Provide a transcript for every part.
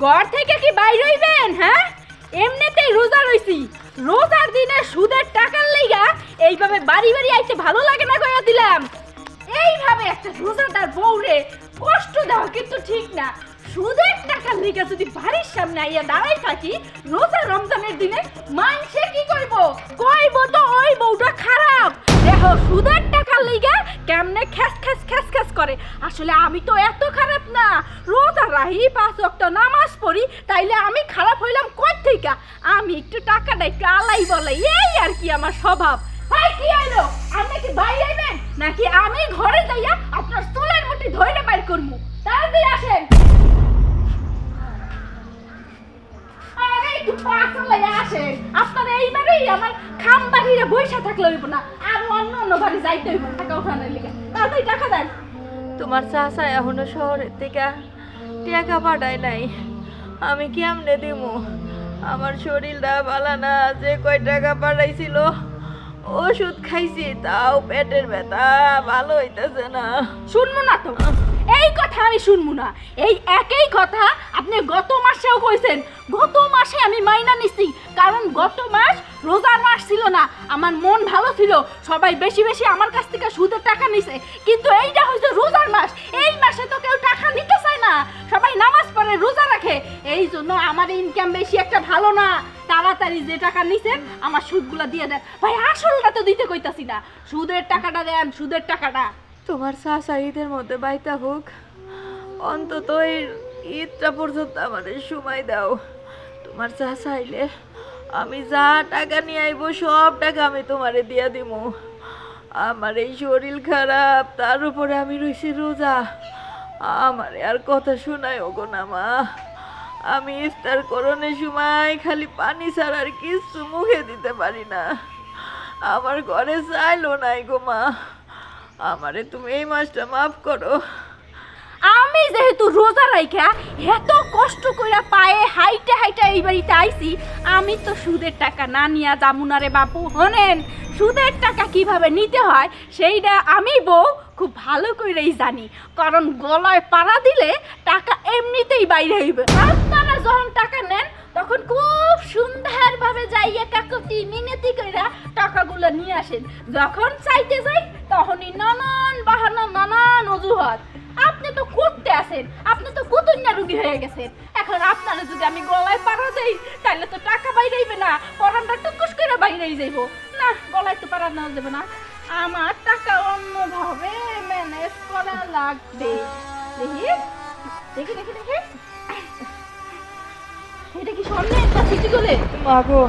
ঘর থেকে কি বাইর হইবেন হ্যাঁ? এমনিতেই রোজা রইছি। রোজার দিনে সুদের টাকার লাইগা এইভাবে বাড়ি বাড়ি আইতে ভালো লাগে না কইয়া দিলাম। এইভাবে একটা রোজাদার বউরে কষ্ট দেওয়া কিন্তু ঠিক না। সুদের টাকার লিগে যদি বাড়ির সামনে আইয়া দাঁড়াই থাকি, রোজা রমজানের দিনে মানসে কি কইব? কইব তো ওই বউটা খারাপ। দেখো, সুদের টাকার লিগে কেমনে খ্যাস খ্যাস খ্যাস খ্যাস করে। আসলে আমি তো এত খারাপ না। রোজা রাহি, পাঁচ ওয়াক্ত নামাজ পড়ি, তাইলে আমি খারাপ হইলাম কই থেকে? আমি একটু টাকাটা একটু আলাই বলাই, এই আর কি আমার স্বভাব। ভাই, কি আইলো আপনি কি বাইরে আইবেন? নাকি আমি ঘরে যাইয়া আপনার চুলের মুঠি ধরে বাইর করব তাড়াতাড়ি আসেন। একটু পাশালাই আসেন আপনার এইবারেই আমার খাম বাড়িরে বইসা থাকলে হইব না আর অন্য অন্য বাড়ি যাইতে হইব না টাকা উঠানোর লিগে। তাড়াতাড়ি টাকা দেন। তোমার চাচা এখনও শহরের থেকে টাকা পাঠায় নাই। আমি কেমনে দিব আমার শরীরটা ভালো না যে কয় টাকা পাঠাইছিল ওষুধ খাইছি তাও পেটের ব্যথা ভালো হইতেছে না। শুনব না তো। এই কথা আমি শুনব না। এই একই কথা আপনি গত মাসেও কইছেন। গত মাসে আমি মাইনা নিছি, কারণ গত মাস রোজার মাস ছিল না, আমার মন ভালো ছিল, সবাই বেশি বেশি আমার কাছ থেকে সুদের টাকা নিছে। কিন্তু এইটা হচ্ছে রোজার মাস, এই মাসে তো কেউ টাকা নিতে চায় না। সবাই নামাজ পড়ে, রোজা রাখে। এই জন্য আমার ইনকাম বেশি একটা ভালো না। তাড়াতাড়ি যে টাকা নিছেন, আমার সুদগুলা দিয়ে দেন। ভাই আসলটা তো দিতে কইতাছি না। সুদের টাকাটা দেন, সুদের টাকাটা। তোমার চাচা ঈদের মধ্যে বাইতা হোক, অন্তত এই ঈদটা পর্যন্ত আমাদের সময় দাও। তোমার চাচা আইলে আমি যা টাকা নিয়ে আইবো, সব টাকা আমি তোমারে দিয়া দিব আমার এই শরীর খারাপ, তার উপরে আমি রয়েছি রোজা। আমার আর কথা শোনায় ওগো না, মা। আমি ইফতার করণের সময় খালি পানি ছাড়া আর কিছু মুখে দিতে পারি না। আমার ঘরে চাইলো নাই গো, মা। আমারে তুমি এই মাসটা মাফ করো। আমি যেহেতু রোজা রাইখা, এত কষ্ট কইরা পায়ে হাইটে হাইটে এই বাড়িতে আইছি, আমি তো সুদের টাকা না নিয়া যামুনারে বাপু, হনেন? সুদের টাকা কীভাবে নিতে হয়, সেইটা আমি বউ খুব ভালো করেই জানি। কারণ গলায় পাড়া দিলে টাকা এমনিতেই বাইরে হইবে। আপনারা যখন টাকা নেন, তখন খুব সুন্দরভাবে যাইয়া কাকতি মিনতি কইরা টাকাগুলো নিয়ে আসেন। যখন চাইতে যাই তখনই নানান বাহানা, নানান অজুহাত। আপনি তো করতে আসেন আপনি তো কুতুন্যা রুগী হয়ে গেছেন। এখন আপনারা যদি আমি গলায় পাড়া দেই তাহলে তো টাকা বাইরে বাইরেইবে না, পরানটা টুকুস করে বাইরেই যাইব। না, গলায় তো পাড়া নেওয়া যাবে না। আমার টাকা অন্যভাবে ম্যানেজ করা লাগবে। দেখি দেখি দেখি দেখি। এটা কি স্বর্ণে একটা সিটি মাগো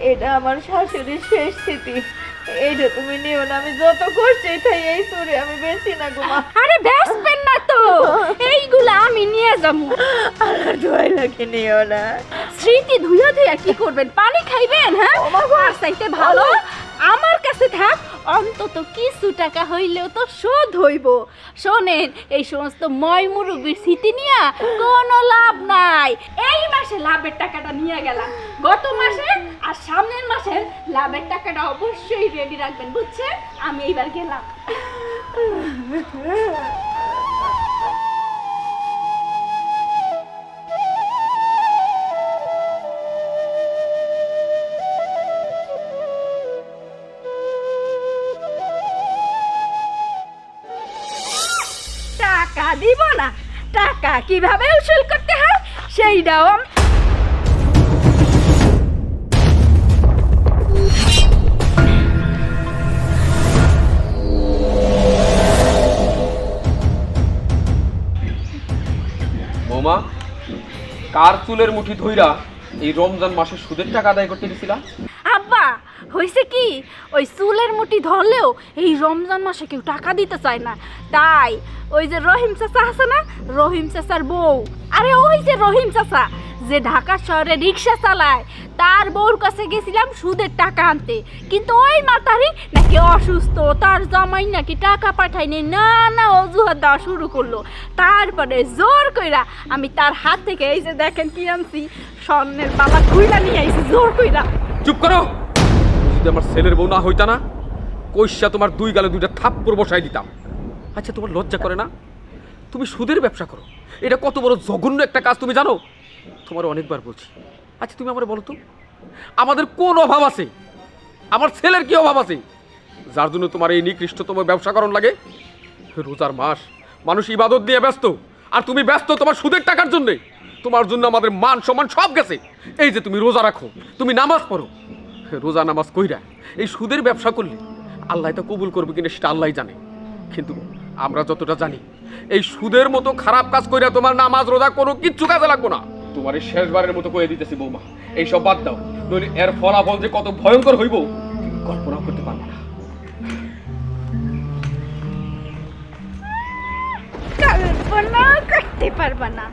এটা আমার শাশুড়ির শেষ স্মৃতি। এইটা তুমি নিও না আমি যত করছি তাই এই সুরে আমি বেশি না গো আরে বেসবেন না তো এইগুলা আমি নিয়ে যাব। আর ধুই লাগে নিও না। স্মৃতি ধুইয়া ধুইয়া কি করবেন? পানি খাইবেন হ্যাঁ? আর চাইতে ভালো আমার কাছে থাক, অন্তত কিছু টাকা হইলেও তো শোধ হইব। শোনেন, এই সমস্ত ময় স্মৃতি নিয়ে কোনো লাভ নাই। এই মাসে লাভের টাকাটা নিয়ে গেলাম। গত মাসে আর সামনের মাসের লাভের টাকাটা অবশ্যই রেডি রাখবেন, বুঝছেন? আমি এইবার গেলাম। টাকা কীভাবে উসুল করতে হয় সেইটাও বৌমা কার চুলের মুঠি ধইরা এই রমজান মাসে সুদের টাকা আদায় করতে গেছিলা? আব্বা হয়েছে কি? ওই চুলের মুটি ধরলেও এই রমজান মাসে কেউ টাকা দিতে চায় না। তাই ওই যে রহিম চাচা আছে না, রহিম চাচার বউ। আরে ওই যে রহিম চাচা, যে ঢাকা শহরে রিক্সা চালায়, তার বউর কাছে গেছিলাম সুদের টাকা আনতে। কিন্তু ওই মাতারি নাকি অসুস্থ, তার জামাই নাকি টাকা পাঠায়নি না। না অজুহাত দেওয়া শুরু করল। তারপরে জোর কইরা আমি তার হাত থেকে এই যে দেখেন কি আনছি, স্বর্ণের বাবা খুইলা নিয়ে আইছি, জোর কইরা। চুপ করো! যদি আমার ছেলের বউ না হইতা না, কইসা তোমার দুই গালে দুইটা থাপ্পড় বসাই দিতাম। আচ্ছা তোমার লজ্জা করে না? তুমি সুদের ব্যবসা করো। এটা কত বড় জঘন্য একটা কাজ, তুমি জানো? তোমার অনেকবার বলছি। আচ্ছা তুমি আমার বলো তো, আমাদের কোন অভাব আছে? আমার ছেলের কি অভাব আছে? যার জন্য তোমার এই নিকৃষ্টতম ব্যবসা করণ লাগে? রোজার মাস, মানুষ ইবাদত দিয়ে ব্যস্ত। আর তুমি ব্যস্ত তোমার সুদের টাকার জন্যে। তোমার জন্য আমাদের মান সম্মান সব গেছে। এই যে তুমি রোজা রাখো, তুমি নামাজ পড়ো। রোজা নামাজ কইরা এই সুদের ব্যবসা করলে আল্লাহ তো কবুল করবে কিনা সেটা আল্লাহ জানে। কিন্তু আমরা যতটা জানি, এই সুদের মতো খারাপ কাজ কইরা তোমার নামাজ, রোজা কোনো কিচ্ছু কাজে লাগবো না। তোমার শেষবারের মতো কয়ে দিতেছি বৌমা এই সব বাদ দাও। নইলে এর ফলাফল যে কত ভয়ঙ্কর হইব, তুমি কল্পনাও করতে পারবে না। কাটবো না কাটতে পারবা না।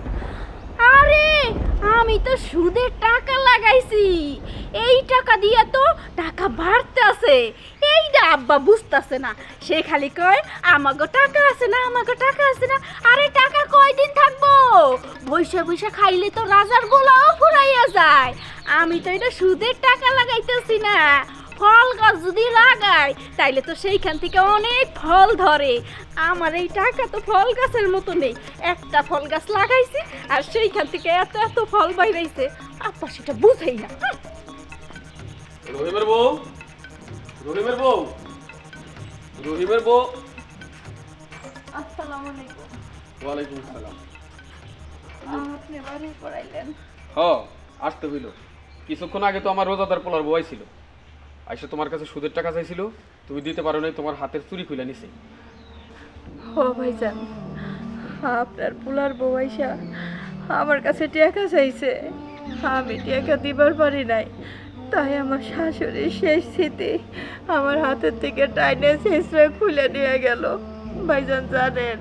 আরে আমি তো সুদের টাকা লাগাইছি। এই টাকা দিয়ে তো টাকা বাড়তে আছে। এইটা আব্বা বুঝতেছে না, সে খালি কয় আমাকে টাকা আছে না আমাকে টাকা আছে না, আরে টাকা কয়দিন থাকব? বৈশা বৈশা খাইলে তো রাজার গোলাও ফুরাইয়া যায়। আমি তো এটা সুদের টাকা লাগাইতেছি না। ফল গাছ যদি লাগাই তাইলে তো সেইখান থেকে অনেক ফল ধরে। আমার এই টাকা তো ফল গাছের মতো নেই একটা ফল গাছ লাগাইছি আর সেইখান থেকে এত এত ফল বাইরাইছে আপা সেটা বুঝেই না। রহিমের বউ রহিমের বউ রহিমের বউ। আসসালামু আলাইকুম। ওয়ালাইকুম আসসালাম। আপনি বাড়ি পড়াইলেন? হ আসতে হইল। কিছুক্ষণ আগে তো আমার রোজাদার পোলার বই ছিল আইসা তোমার কাছে সুদের টাকা চাইছিল, তুমি দিতে পারো নাই, তোমার হাতের চুরি খুলে নিছে। ও ভাইজান, আপনার পোলার বউ আইসা আমার কাছে টাকা চাইছে। আমি টাকা দিবার পারি নাই, তাই আমার শাশুড়ির শেষ স্মৃতি আমার হাতের থেকে টাইনে শেষরা খুলে নিয়ে গেল। ভাইজান, জানেন,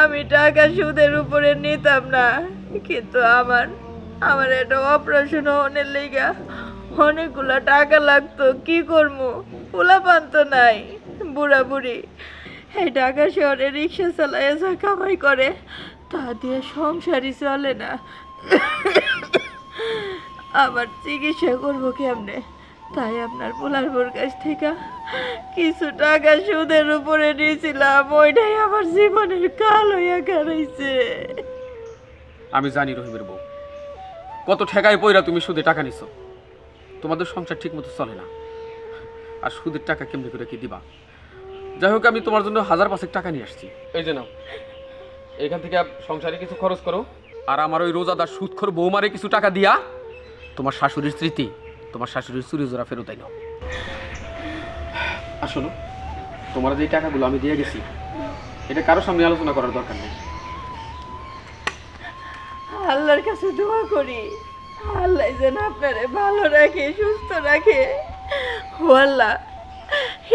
আমি টাকা সুদের উপরে নিতাম না, কিন্তু আমার আমার এটা অপারেশন হনের লেগা অনেকগুলো টাকা লাগতো, কি করব পোলা পান্ত নাই, বুড়া বুড়ি। এই ঢাকা শহরে রিক্সা চালায় যা কামাই করে, তা দিয়ে সংসারই চলে না। আবার চিকিৎসা করব কেমনে? তাই আপনার পোলার বোর কাছ থেকে কিছু টাকা সুদের উপরে নিয়েছিলাম, ওইটাই আমার জীবনের কাল হইয়া কারাইছে আমি জানি রহিমের বউ। কত ঠেকায় পয়রা তুমি সুদে টাকা নিছো? তোমাদের সংসার ঠিক মতো চলে না। আর সুদের টাকা কেমনি করে কি দিবা? যাই হোক আমি তোমার জন্য হাজার পাঁচেক টাকা নিয়ে আসছি। এই যে নাও। এখান থেকে সংসারে কিছু খরচ করো। আর আমার ওই রোজাদার সুদখোর বৌমারে কিছু টাকা দিয়া তোমার শাশুড়ির স্মৃতি তোমার শাশুড়ির চুরি জোড়া ফেরত নাও আসলো তোমার যে টাকাগুলো আমি দিয়ে গেছি এটা কারোর সামনে আলোচনা করার দরকার নেই। আল্লাহর কাছে দোয়া করি। আল্লাহ যেন আপনারে ভালো রাখে, সুস্থ রাখে। ও আল্লাহ,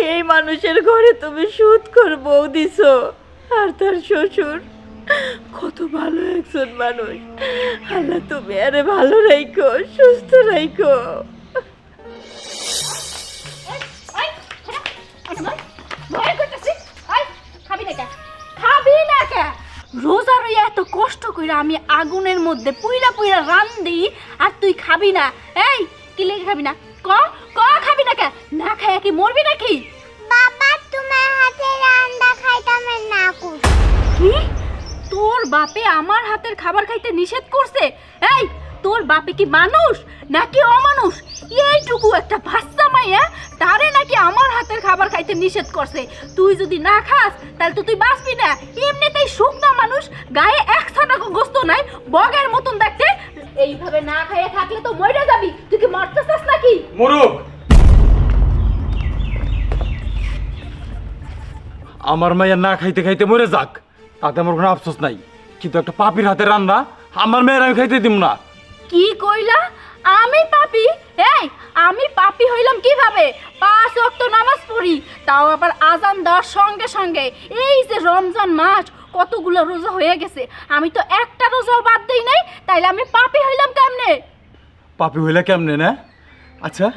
এই মানুষের ঘরে তুমি সুদ কর বউ দিছ, আর তার শ্বশুর। কত ভালো একজন মানুষ। আল্লাহ তুমি আরে ভালো রাইখো, সুস্থ রাখো রোজা রইয়া এত কষ্ট কইরা আমি আগুনের মধ্যে পুইরা পুইরা রান্ধি আর তুই খাবি না। এই কি লেগে খাবি না? ক? ক খাবি না কে? না খায় কি মরবি নাকি? বাবা তোমার হাতে রান্না খাইতাম না কি? তোর বাপে আমার হাতের খাবার খাইতে নিষেধ করছে? এই তোর বাপে কি মানুষ নাকি অমানুষ? এইটুকু একটা খাবার খাইতে নিষেধ করছে। তুই যদি না খাস তাহলে তো তুই বাঁচবি না। এমনিতেই শুকনা মানুষ গায়ে এক ছানা গোস্ত নাই বগের মতন দেখতে। এইভাবে না খাইয়ে থাকলে তো মরে যাবি। তুই কি মরতে চাস নাকি? মরুক! আমার মায়ের না খাইতে খাইতে মরে যাক। তাতে আমার কোনো আফসোস নাই। কিন্তু একটা পাপির হাতে রান্না আমার মেয়ের আমি খাইতে দিব না। কি কইলা? আমি পাপি? এই আমি পাপি হইলাম কীভাবে? পাঁচ ওয়াক্ত নামাজ পড়ি, তাও আবার আজান দেওয়ার সঙ্গে সঙ্গে। এই যে রমজান মাস, কতগুলো রোজা হয়ে গেছে। আমি তো একটা রোজাও বাদ দিই নাই, তাইলে আমি পাপি হইলাম কেমনে? পাপি হইলে কেমনে, না? আচ্ছা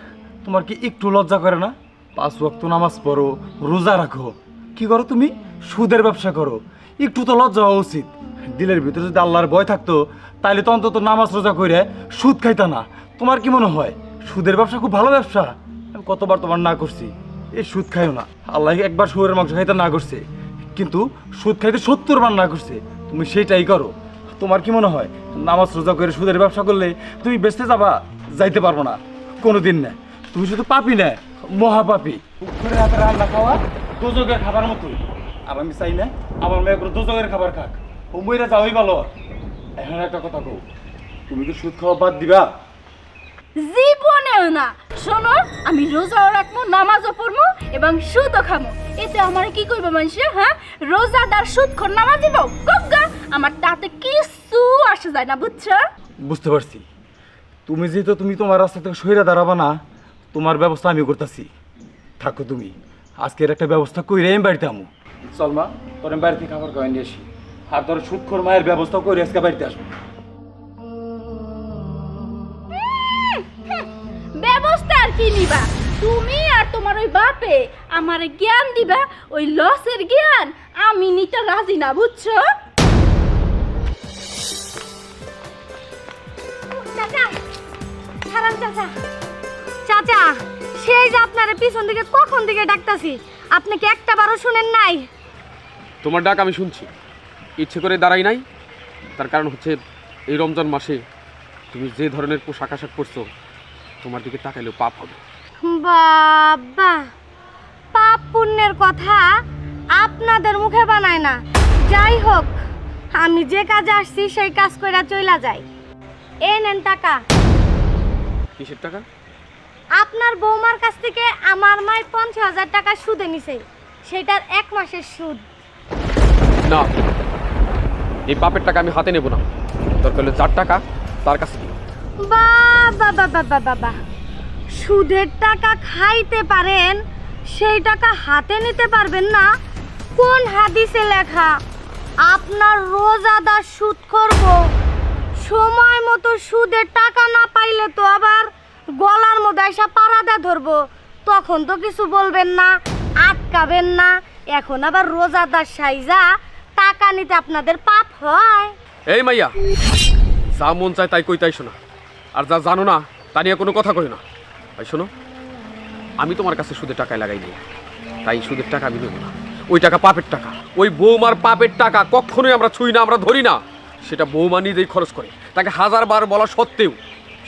তোমার কি একটু লজ্জা করে না? পাঁচ ওয়াক্ত নামাজ পড়ো, রোজা রাখো। কি করো তুমি? সুদের ব্যবসা করো। একটু তো লজ্জা হওয়া উচিত। দিলের ভিতরে যদি আল্লাহর ভয় থাকতো, তাইলে তো অন্তত নামাজ রোজা করে সুদ খাইতা না। তোমার কি মনে হয়? সুদের ব্যবসা খুব ভালো ব্যবসা? আমি কতবার তোমার না করছি এই সুদ খাইও না। আল্লাহ একবার সুরের মাংস খাইতে না করছে? কিন্তু সুদ খাইতে সত্তর বার না করছে। তুমি সেটাই করো। তোমার কি মনে হয়, নামাজ রোজা করে সুদের ব্যবসা করলে তুমি বেচতে যাবা, যাইতে পারব না? কোনোদিন না। তুমি শুধু পাপি না, মহাপাপি। পুকুরের হাতে খাওয়া দোজকের খাবার মতো আর আমি চাই না, আমার মেয়ে করে দোজকের খাবার খাক। ও মইরা যাওয়াই ভালো। এখন একটা কথা কও, তুমি কি সুদ খাওয়া বাদ দিবা। জীবনেও না। শোনো আমি রোজাও রাখব নামাজও পড়ব এবং সুদও খামো। এতে আমার কি করব মানুষ হ্যাঁ? রোজাদার সুদ খোর নামাজ দিব গা আমার তাতে কিছু আসে যায় না বুঝছ? বুঝতে পারছি। তুমি যেহেতু তুমি তোমার রাস্তা থেকে সইরা দাঁড়াবা না তোমার ব্যবস্থা আমি করতেছি। থাকো তুমি। আজকের একটা ব্যবস্থা কইরে আমি বাড়িতে আমু। চল মা তোর আমি বাড়ি খাবার খাওয়াই নিয়ে আসি। আর তোর সুৎখর মায়ের ব্যবস্থা করে আজকে বাড়িতে আসব। কি নিবা? তুমি আর তোমার ওই বাপে আমার জ্ঞান দিবা ওই লসের জ্ঞান। আমি নিতে রাজি না বুঝছ? চাচা সেই যে আপনার পিছন দিকে কখন দিকে ডাকতাছি আপনি কি একটা বারও শুনেন নাই? তোমার ডাক আমি শুনছি। ইচ্ছে করে দাঁড়াই নাই। তার কারণ হচ্ছে এই রমজান মাসে তুমি যে ধরনের পোশাক আশাক পরছো তোমার দিকে তাকাইলেও পাপ হবে। বাবা পাপ পুণ্যের কথা আপনাদের মুখে বানায় না। যাই হোক আমি যে কাজে আসছি সেই কাজ কইরা চইলা যাই। এ নেন টাকা। কিসের টাকা? আপনার বৌমার কাছ থেকে আমার মায় পঞ্চাশ হাজার টাকা সুদে নিছে। সেটার এক মাসের সুদ। না এই পাপের টাকা আমি হাতে নেব না। দরকার হলে যার টাকা তার কাছে সুদের টাকা খাইতে পারেন, সেই টাকা হাতে নিতে পারবেন না। কোন হাদিসে লেখা, আপনার রোজাদা সুদ করব। সময় মতো সুদের টাকা না পাইলে তো আবার গলার মধ্যে এসে পারাদা ধরবো। তখন তো কিছু বলবেন না, আটকাবেন না। এখন আবার রোজাদার সাইজা, টাকা নিতে আপনাদের পাপ হয়। এই মাইয়া, যা মন তাই কই তাই শোনা আর যা জানো না, তা নিয়ে কোনো কথা কই না। ভাই, শোনো, আমি তোমার কাছে সুদের টাকায় লাগাই দিই। তাই সুদের টাকা আমি নেব না। ওই টাকা পাপের টাকা। ওই বৌমার পাপের টাকা কখনোই আমরা ছুঁই না, আমরা ধরি না। সেটা বৌমা নিজেই খরচ করে। তাকে হাজার বার বলা সত্ত্বেও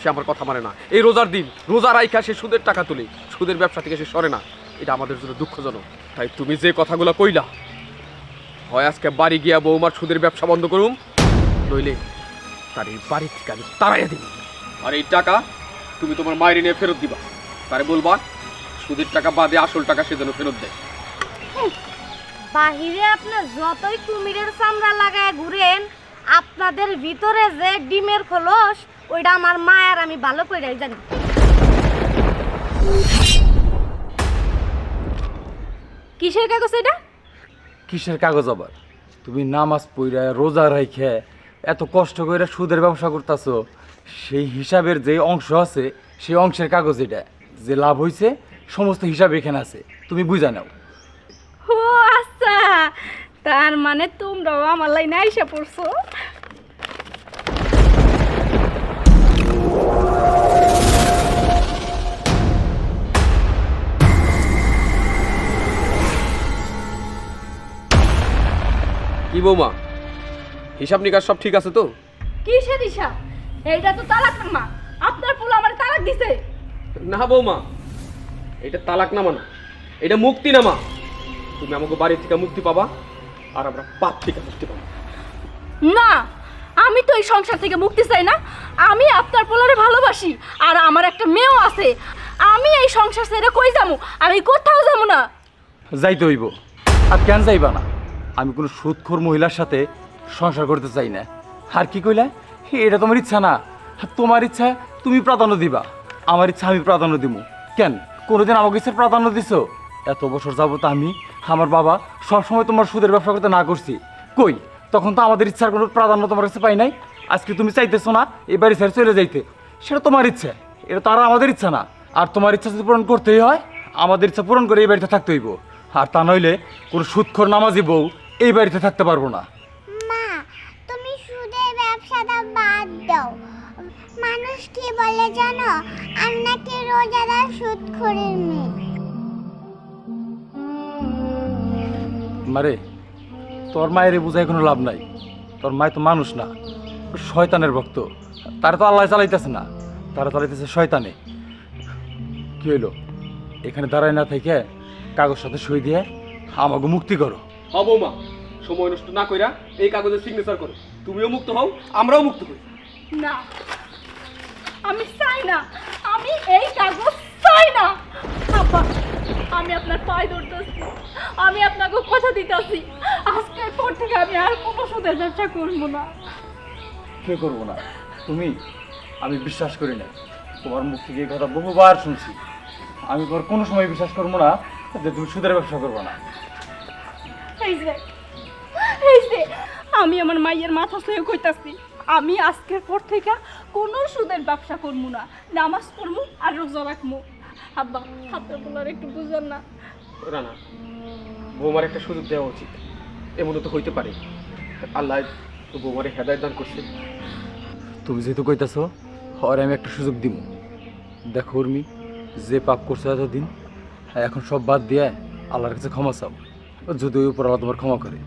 সে আমার কথা মানে না। এই রোজার দিন, রোজা রাইখা সে সুদের টাকা তুলে, সুদের ব্যবসা থেকে সে সরে না। এটা আমাদের জন্য দুঃখজনক। তাই তুমি যে কথাগুলো কইলা, হয় আজকে বাড়ি গিয়া বৌমার সুদের ব্যবসা বন্ধ করুম, নইলে তার এই বাড়ি থেকে আমি তাড়াইয়া দিব আর এই টাকা তুমি তোমার মায়ের নিয়ে ফেরত দিবা। তারে বলবা সুদের টাকা বাদে আসল টাকা সে যেন ফেরত দেয়। বাহিরে আপনার যতই কুমিরের চামড়া লাগায় ঘুরেন আপনাদের ভিতরে যে ডিমের খোলস ওইটা আমার মায়ের আমি ভালো করে জানি। কিসের কাগজ এটা? কিসের কাগজ আবার? তুমি নামাজ পইরা রোজা রাইখে এত কষ্ট করে সুদের ব্যবসা করতেছো। সেই হিসাবের যে অংশ আছে সেই অংশের কাগজ এটা। যে লাভ হয়েছে সমস্ত হিসাব এখানে আছে। তুমি বুঝা নাও। ও আচ্ছা তার মানে তোমরাও আমার লাইনে আইসা পড়ছো? কি বৌমা? হিসাব নিকাশ সব ঠিক আছে তো? কিসের দিশা এইটা তো তালাক মা আপনার ফুল আমার তালাক দিছে। না বৌমা এটা তালাক নামা না এটা মুক্তি নামা। তুমি আমাকে বাড়ি থেকে মুক্তি পাবা আর আমরা পাপ থেকে মুক্তি পাবো। না আমি তো এই সংসার থেকে মুক্তি চাই না। আমি আপনার পোলারে ভালোবাসি আর আমার একটা মেয়েও আছে। আমি এই সংসার ছেড়ে কই যাব? আমি কোথাও যাব না। যাইতে হইব। আর কেন যাইবা না? আমি কোনো সুদখোর মহিলার সাথে সংসার করতে চাই না। আর কি কইলা? এটা তোমার ইচ্ছা না। তোমার ইচ্ছা, তুমি প্রাধান্য দিবা। আমার ইচ্ছা, আমি প্রাধান্য দিব কেন? কোনোদিন আমাকে ইচ্ছার প্রাধান্য দিছো? এত বছর যাবত আমি, আমার বাবা সবসময় তোমার সুদের ব্যবসা করতে না করছি। কই? তখন তো আমাদের ইচ্ছার কোনো প্রাধান্য তোমার কাছে পাই নাই। আজকে তুমি চাইতেছো না, এই বাড়ি ছেড়ে চলে যাইতে। সেটা তোমার ইচ্ছা। এটা তো আর আমাদের ইচ্ছা না। আর তোমার ইচ্ছা যদি পূরণ করতেই হয়, আমাদের ইচ্ছা পূরণ করে এই বাড়িতে থাকতে হইব। আর তা নইলে কোনো সুদখোর নামাজি বউ এই বাড়িতে থাকতে পারব না। মানুষ কি বলে জানো? আমি নাকি রোজাদার সুদ করে মেয়ে। মারে তোর মায়ের বুঝাই কোনো লাভ নাই। তোর মায় তো মানুষ না শয়তানের ভক্ত। তারা তো আল্লাহ চালাইতেছে না তারা চালাইতেছে শয়তানে। কি হইল? এখানে দাঁড়ায় না থেকে কাগজ সাথে সই দিয়ে আমাকে মুক্তি করো। হ বৌমা সময় নষ্ট না কইরা এই কাগজে সিগনেচার করো। তুমিও মুক্ত হও আমরাও মুক্ত হই। না। আমি চাই না। আমি এই কাগজ চাই না। আব্বা আমি আপনার পায়ে ধরতেছি। আমি আপনাকে কথা দিতেছি। আজকের পর থেকে আমি আর কোনো সুদের ব্যবসা করব না। কে করব না? তুমি আমি বিশ্বাস করি না। তোমার মুখ থেকে এই কথা বহুবার শুনছি। আমি তোমার কোনো সময় বিশ্বাস করব না যে তুমি সুদের ব্যবসা করব না। এই যে এই যে আমি আমার মাইয়ের মাথা সয়ে কইতাছি। আমি আজকের পর থেকে কোনো সুদের ব্যবসা করব না নামাজ পড়ব আর রোজা রাখব আব্বা হাতে বলার একটু বুঝেন না। রানা বৌমার একটা সুযোগ দেওয়া উচিত। এমন তো হইতে পারে। আল্লাহ তো বৌমারে হেদায়ত দান করছে। তুমি যেহেতু কইতাছ আর আমি একটা সুযোগ দিব দেখো উর্মি যে পাপ করছ এতদিন এখন সব বাদ দিয়ে আল্লাহর কাছে ক্ষমা চাও। যদি ওই উপর আল্লাহ তোমার ক্ষমা করে।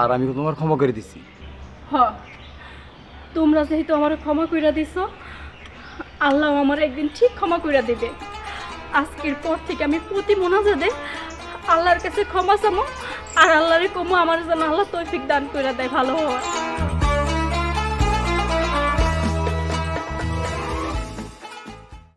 আর আমি তোমার ক্ষমা করে দিছি। হ তোমরা যেহেতু আমার ক্ষমা কইরা দিছ, আল্লাহ আমার একদিন ঠিক ক্ষমা কইরা দিবে। আজকের পর থেকে আমি প্রতি মোনাজাদে আল্লাহর কাছে ক্ষমা চামো, আর আল্লাহরে কমো, আমার যেন আল্লাহ তৈফিক দান কইরা দেয় ভালো হওয়ার।